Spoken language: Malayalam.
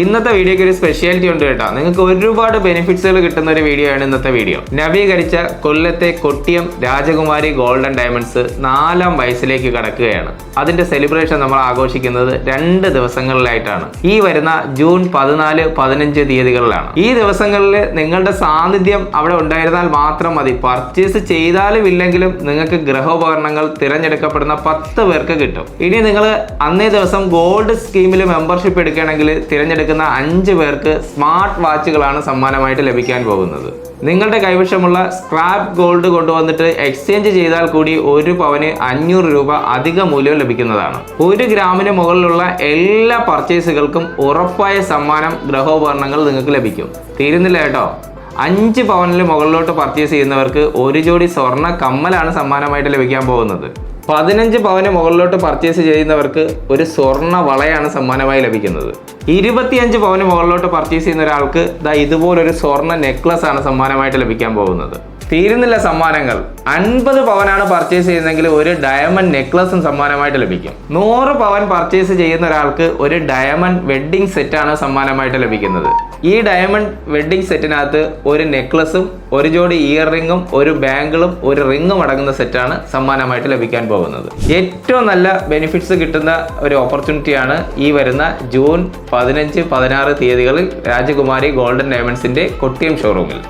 ഇന്നത്തെ വീഡിയോയ്ക്ക് ഒരു സ്പെഷ്യാലിറ്റി ഉണ്ട് കേട്ടോ. നിങ്ങൾക്ക് ഒരുപാട് ബെനിഫിറ്റ്സുകൾ കിട്ടുന്ന ഒരു വീഡിയോ ആണ് ഇന്നത്തെ വീഡിയോ നവീകരിച്ച കൊല്ലത്തെ കൊട്ടിയം രാജകുമാരി ഗോൾഡൻ ഡയമണ്ട്സ് നാലാം വയസ്സിലേക്ക് കടക്കുകയാണ്. അതിന്റെ സെലിബ്രേഷൻ നമ്മൾ ആഘോഷിക്കുന്നത് രണ്ട് ദിവസങ്ങളിലായിട്ടാണ്. ഈ വരുന്ന ജൂൺ പതിനാല് പതിനഞ്ച് തീയതികളിലാണ്. ഈ ദിവസങ്ങളിൽ നിങ്ങളുടെ സാന്നിധ്യം അവിടെ ഉണ്ടായിരുന്നാൽ മാത്രം മതി. പർച്ചേസ് ചെയ്താലും ഇല്ലെങ്കിലും നിങ്ങൾക്ക് ഗ്രഹോപകരണങ്ങൾ തിരഞ്ഞെടുക്കപ്പെടുന്ന പത്ത് പേർക്ക് കിട്ടും. ഇനി നിങ്ങൾ അന്നേ ദിവസം ഗോൾഡ് സ്കീമിൽ മെമ്പർഷിപ്പ് എടുക്കുകയാണെങ്കിൽ തിരഞ്ഞെടുക്കുന്ന അഞ്ച് പേർക്ക് സ്മാർട്ട് വാച്ചുകളാണ് സമ്മാനമായിട്ട് ലഭിക്കാൻ പോകുന്നത്. നിങ്ങളുടെ കൈവശമുള്ള സ്ക്രാപ്പ് ഗോൾഡ് കൊണ്ടുവന്നിട്ട് എക്സ്ചേഞ്ച് ചെയ്താൽ കൂടി ഒരു പവന് അഞ്ഞൂറ് രൂപ അധിക മൂല്യം ലഭിക്കുന്നതാണ്. ഒരു ഗ്രാമിന് മുകളിലുള്ള എല്ലാ പർച്ചേസുകൾക്കും ഉറപ്പായ സമ്മാനം ഗ്രഹോപകരണങ്ങൾ നിങ്ങൾക്ക് ലഭിക്കും. തീരുന്നില്ല കേട്ടോ. അഞ്ച് പവനിൽ മുകളിലോട്ട് പർച്ചേസ് ചെയ്യുന്നവർക്ക് ഒരു ജോഡി സ്വർണ കമ്മലാണ് സമ്മാനമായിട്ട് ലഭിക്കാൻ പോകുന്നത്. പതിനഞ്ച് പവന് മുകളിലോട്ട് പർച്ചേസ് ചെയ്യുന്നവർക്ക് ഒരു സ്വർണ വളയാണ് സമ്മാനമായി ലഭിക്കുന്നത്. ഇരുപത്തിയഞ്ച് പവന് മുകളിലോട്ട് പർച്ചേസ് ചെയ്യുന്ന ഒരാൾക്ക് ദാ ഇതുപോലൊരു സ്വർണ നെക്ലസ് ആണ് സമ്മാനമായിട്ട് ലഭിക്കാൻ പോകുന്നത്. തീരുന്നില്ല സമ്മാനങ്ങൾ. അൻപത് പവനാണ് പർച്ചേസ് ചെയ്യുന്നതെങ്കിൽ ഒരു ഡയമണ്ട് നെക്ലസും സമ്മാനമായിട്ട് ലഭിക്കും. നൂറ് പവൻ പർച്ചേസ് ചെയ്യുന്ന ഒരാൾക്ക് ഒരു ഡയമണ്ട് വെഡ്ഡിംഗ് സെറ്റാണ് സമ്മാനമായിട്ട് ലഭിക്കുന്നത്. ഈ ഡയമണ്ട് വെഡ്ഡിംഗ് സെറ്റിനകത്ത് ഒരു നെക്ലസും ഒരു ജോഡി ഇയർ റിങ്ങും ഒരു ബാങ്കിളും ഒരു റിങ്ങും അടങ്ങുന്ന സെറ്റാണ് സമ്മാനമായിട്ട് ലഭിക്കാൻ പോകുന്നത്. ഏറ്റവും നല്ല ബെനിഫിറ്റ്സ് കിട്ടുന്ന ഒരു ഓപ്പർച്യൂണിറ്റിയാണ് ഈ വരുന്ന ജൂൺ പതിനഞ്ച് പതിനാറ് തീയതികളിൽ രാജകുമാരി ഗോൾഡൻ ഡയമണ്ട്സിന്റെ കൊട്ടിയം ഷോറൂമിൽ